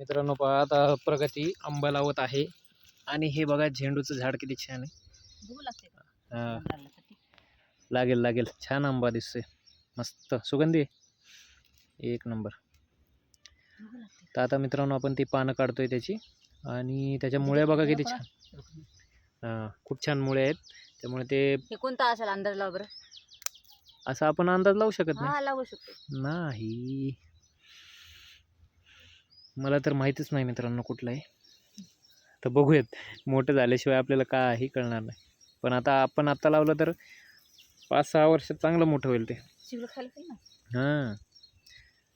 मित्रांनो पहा आता प्रगती आंबा लावत आहे. आणि हे बघा झेंडूचं झाड किती छान आहे? हा. लागेल लागेल. छान आंबा दिसतोय. मस्त. सुगंधी. एक नंबर. तर आता मित्रांनो आपण ती पानं काढतोय त्याची. आणि त्याच्या मुळ्या बघा किती छान. हा, खूप छान मुळे आहेत. त्यामुळे ते कोणता असेल अंदाज लावा बरं? असा आपण अंदाज लावू शकत नाही. लावू शकतो. नाही. मला तर माहितीच नाही मित्रांनो कुठला आहे तर बघूयात. मोठं झाल्याशिवाय आपल्याला काही कळणार नाही. पण आता आपण आत्ता लावलं तर पाच सहा वर्षात चांगलं मोठं होईल ते. हां.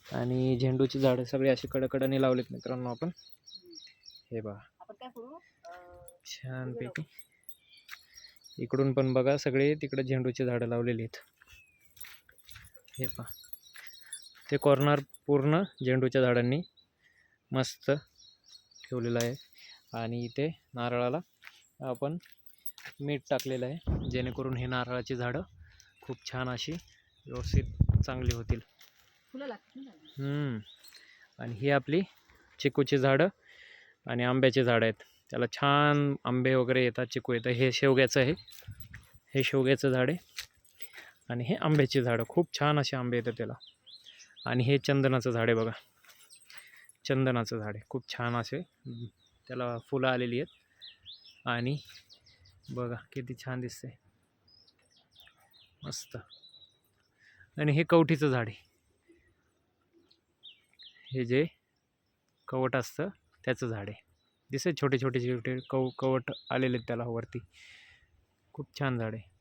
आणि झेंडूची झाडं सगळी अशी कडकडाने लावलेत मित्रांनो आपण. हे बघा छानपैकी. इकडून पण बघा सगळे तिकडे झेंडूची झाडं लावलेली आहेत. हे पहा. ते कॉर्नर पूर्ण झेंडूच्या झाडांनी मस्त ठेवलेलं आहे. आणि इथे नारळाला आपण मीठ टाकलेलं आहे. जेणेकरून हे नारळाची झाडं खूप छान अशी व्यवस्थित चांगली होतील. आणि ही आपली चिकूची झाडं आणि आंब्याची झाडं आहेत. त्याला छान आंबे वगैरे येतात चिकू येतं. हे शेवग्याचं आहे. हे शेवग्याचं झाड आहे. आणि हे आंब्याची झाडं. खूप छान असे आंबे येतात त्याला. आणि हे चंदनाचं झाड आहे बघा. चंदनाचं झाड आहे. खूप छान असे त्याला फुलं आलेली आहेत. आणि बघा किती छान दिसते मस्त. आणि हे कवठीचं झाड आहे. हे जे कवट असतं त्याचं झाड आहे. दिसत छोटे छोटे छोटे कव कवट आलेले आहेत त्याला वरती. खूप छान झाड आहे.